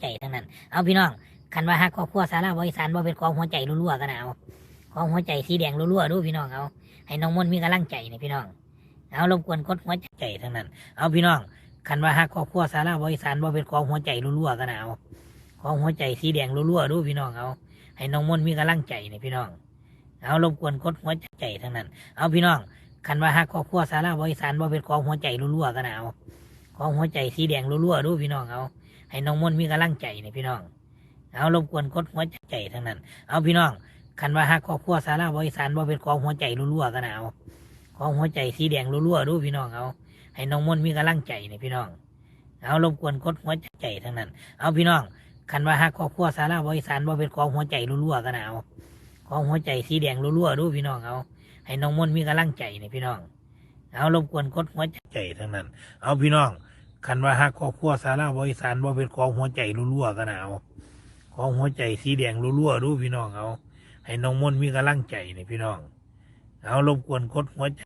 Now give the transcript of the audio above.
ใจทั้งนั้น เอาพี่น้องคันว่าฮักครอบครัวสาราบริสานบ่เป็นของหัวใจรั่วๆกันเอาของหัวใจสีแดงรั่วๆดูพี่น้องเอาให้น้องมนมีกำลังใจนี่พี่น้อง เอารบกวนกดหัวใจทั้งนั้น เอาพี่น้องคันว่าฮักครอบครัวสาราบริสานบ่เป็นของหัวใจรั่วๆกันเอาของหัวใจสีแดงรั่วๆดูพี่น้องเอาให้น้องมนมีกำลังใจนี่พี่น้อง เอารบกวนกดหัวใจทั้งนั้น เอาพี่น้องคันว่าฮักครอบครัวสาราบริสานบ่เป็นของหัวใจรั่วๆกันเอา ของหัวใจสีแดงรั่วๆดูพี่น้องเอาให้น้องมนต์มีกำลังใจนี่พี่น้อง เอารบกวนกดหัวใจทั้งนั้น เอาพี่น้องคันว่าฮักครอบครัวสาราบริสานบ่เป็นของหัวใจรั่วๆกันนะเอาของหัวใจสีแดงรั่วๆดูพี่น้องเอาให้น้องมนต์มีกำลังใจนี่พี่น้อง เอารบกวนกดหัวใจทั้งนั้น เอาพี่น้องคันว่าฮักครอบครัวสาราบริสานบ่เป็นของหัวใจรั่วๆกันนะเอาของหัวใจสีแดงรั่วๆดูพี่น้องเอาให้น้องมนต์มีกำลังใจนี่พี่น้อง เอารบกวนกดหัวใจทั้งนั้น เอาพี่น้อง คันว่าหักครอบครัวสาราบริสานบ่เป็นของหัวใจรั่วๆกันนะเอาของหัวใจสีแดงรั่วๆดูพี่น้องเอาให้น้องมนมีกำลังใจนี่พี่น้อง เอารบกวนกดหัวใจ